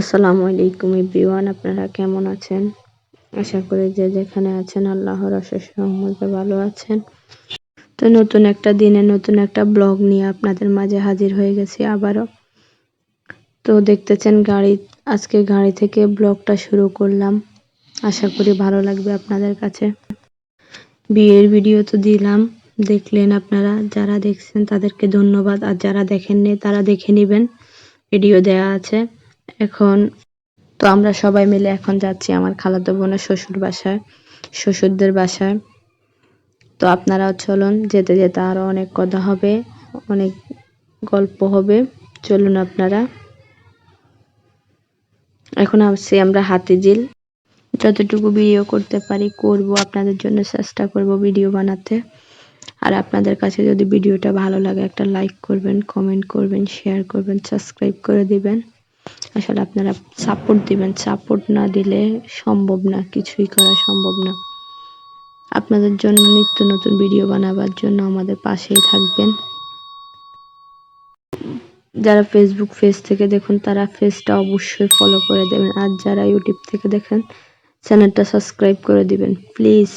আসসালামু আলাইকুম এভরিওয়ান, আপনারা কেমন আছেন? আশা করি যে যেখানে আছেন আল্লাহর অশেষ রহমতে ভালো আছেন। তো নতুন একটা দিনে নতুন একটা ব্লগ নিয়ে আপনাদের মাঝে হাজির হয়ে গেছি আবারও। তো দেখতেছেন গাড়ি, আজকে গাড়ি থেকে ব্লগটা শুরু করলাম। আশা করি ভালো লাগবে আপনাদের কাছে। বিয়ের ভিডিও তো দিলাম, দেখলেন আপনারা, যারা দেখছেন তাদেরকে ধন্যবাদ। আর যারা দেখেননি তারা দেখে নেবেন, ভিডিও দেয়া আছে। এখন তো আমরা সবাই মিলে এখন যাচ্ছি আমার খালাতো বোনের শ্বশুর বাসায়, শ্বশুরদের বাসায়। তো আপনারাও চলুন, যেতে যেতে আরও অনেক কথা হবে, অনেক গল্প হবে। চলুন আপনারা। এখন আসছি আমরা হাতিঝিল। যতটুকু ভিডিও করতে পারি করব, আপনাদের জন্য চেষ্টা করব ভিডিও বানাতে। আর আপনাদের কাছে যদি ভিডিওটা ভালো লাগে একটা লাইক করবেন কমেন্ট করবেন শেয়ার করবেন সাবস্ক্রাইব করে দিবেন। আসলে আপনারা সাপোর্ট দিবেন। সাপোর্ট না দিলে সম্ভব না, কিছুই করা সম্ভব না। আপনাদের জন্য নিত্য নতুন ভিডিও বানাবার জন্য আমাদের পাশেই থাকবেন। যারা ফেসবুক পেজ থেকে দেখুন, তারা পেজটা অবশ্যই ফলো করে দেবেন। আর যারা ইউটিউব থেকে দেখেন চ্যানেলটা সাবস্ক্রাইব করে দিবেন প্লিজ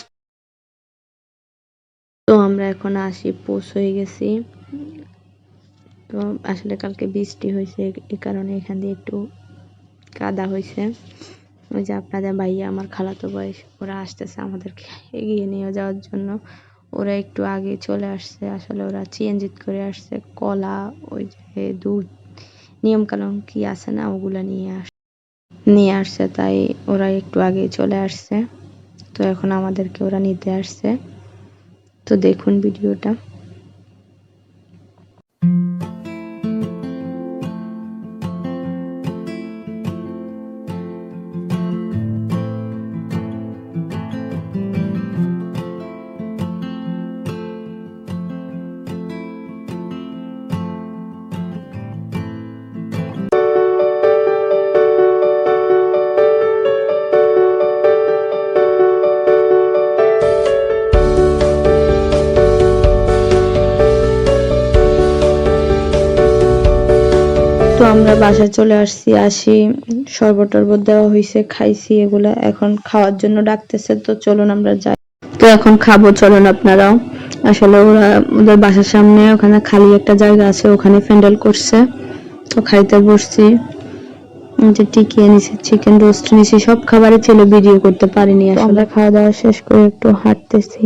তো আমরা এখন আসি পোষ হয়ে গেছি। তো আসলে কালকে বৃষ্টি হয়েছে এই কারণে এখান দিয়ে একটু কাদা হয়েছে। ওই যে আপনাদের ভাইয়া, আমার খালাতো বয়স, ওরা আসতেছে আমাদেরকে এগিয়ে নিয়ে যাওয়ার জন্য। ওরা একটু আগে চলে আসছে, আসলে ওরা চিএনজিত করে আসছে, কলা, ওই যে দুধ, নিয়মকানুন কি আছে না, ওগুলো নিয়ে আস, নিয়ে আসছে, তাই ওরা একটু আগে চলে আসছে। তো এখন আমাদেরকে ওরা নিতে আসছে। তো দেখুন ভিডিওটা। আমরা বাসায় চলে আসছি আসি শরবত টরবত দেওয়া হয়েছে খাইছি এগুলা এখন খাওয়ার জন্য ডাকতেছে তো চলুন আমরা যাই। তো এখন খাব চলুন আপনারাও। আসলে ওরা ওদের বাসার সামনে ওখানে খালি একটা জায়গা আছে ওখানে প্যান্ডেল করছে। তো খাইতে বসছি। যে টিকিয়ে নিছি চিকেন রোস্ট নিছি সব খাবারই ছিল ভিডিও করতে পারিনি আমরা খাওয়া দাওয়া শেষ করে একটু হাঁটতেছি।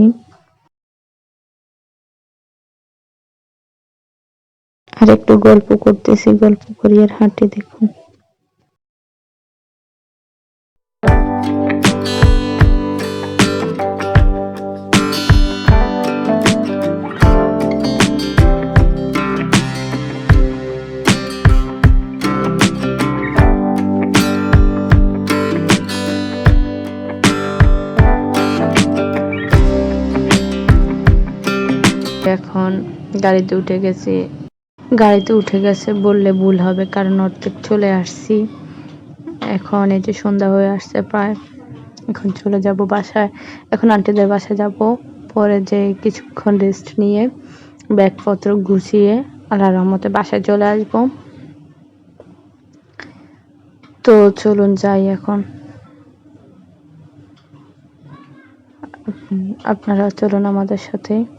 আর একটু গল্প করতেছি গল্প করি আর হাঁটে দেখুন। এখন গাড়িতে উঠে গেছি। গাড়িতে উঠে গেছে, বললে ভুল হবে, কারণ অর্ধেক চলে আসছি। এখন এই যে সন্ধ্যা হয়ে আসছে প্রায়, এখন চলে যাব বাসায়। এখন আন্টিদের বাসায় যাব, পরে যে কিছুক্ষণ রেস্ট নিয়ে ব্যাগপত্র গুছিয়ে আল্লাহ রহমতে বাসায় চলে আসব। তো চলুন যাই এখন। আপনারা চলুন আমাদের সাথে।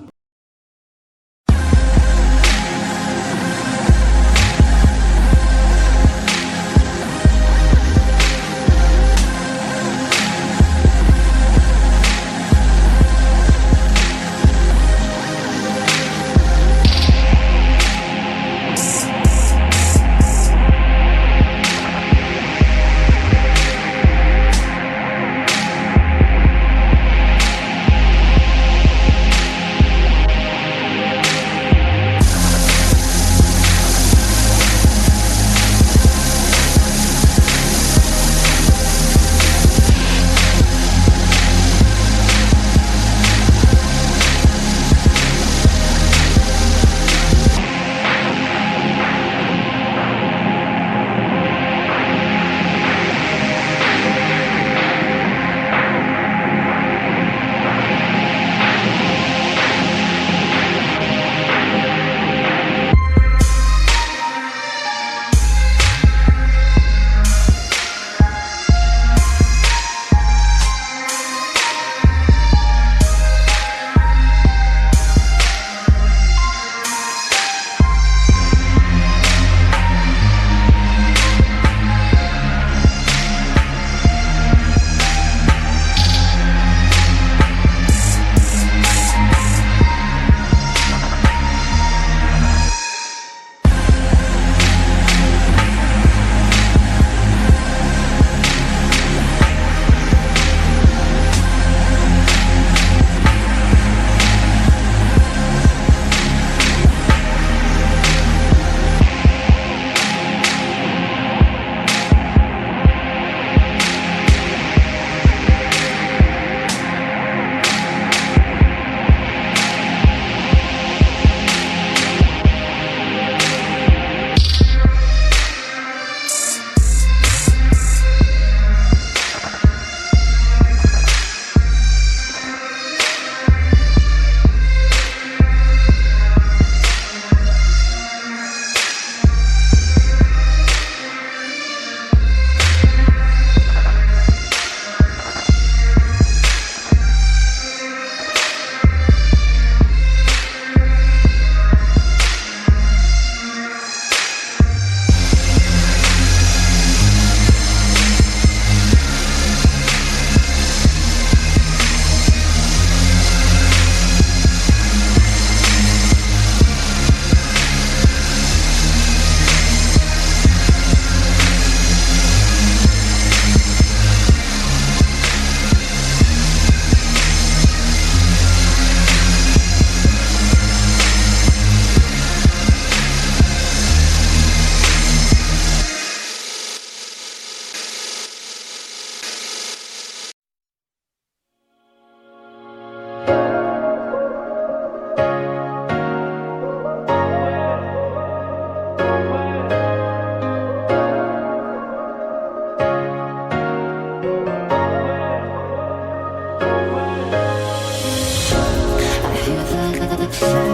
Bye.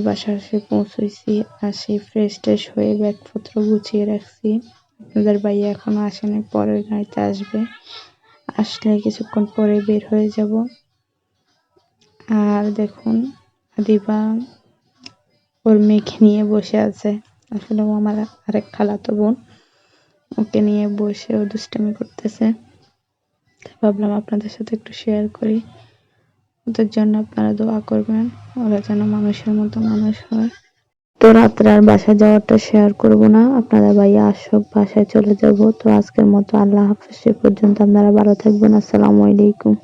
বাসায় এসে পৌঁছেছি আসি ফ্রেশ ট্রেশ হয়ে ব্যাগপত্র গুছিয়ে রাখছি। আপনাদের ভাইয়া এখনও আসেনি পরের গাড়িতে আসবে। আসলে কিছুক্ষণ পরে বের হয়ে যাব। আর দেখুন দিবা ওর মেয়েকে নিয়ে বসে আছে। আসলে ও আমার আরেক খালাতো বোন। ওকে নিয়ে বসে ও দুষ্টামি করতেছে। ভাবলাম আপনাদের সাথে একটু শেয়ার করি। ওদের জন্য আপনারা দোয়া করবেন। ওরা যেন মানুষের মতো মানুষ হয়। তো রাত্রে আর বাসায় যাওয়াটা শেয়ার করব না। আপনারা ভাইয়া আসুক, বাসায় চলে যাব। তো আজকের মতো আল্লাহ হাফেজ সে পর্যন্ত আপনারা ভালো থাকবেন। আসসালামু আলাইকুম।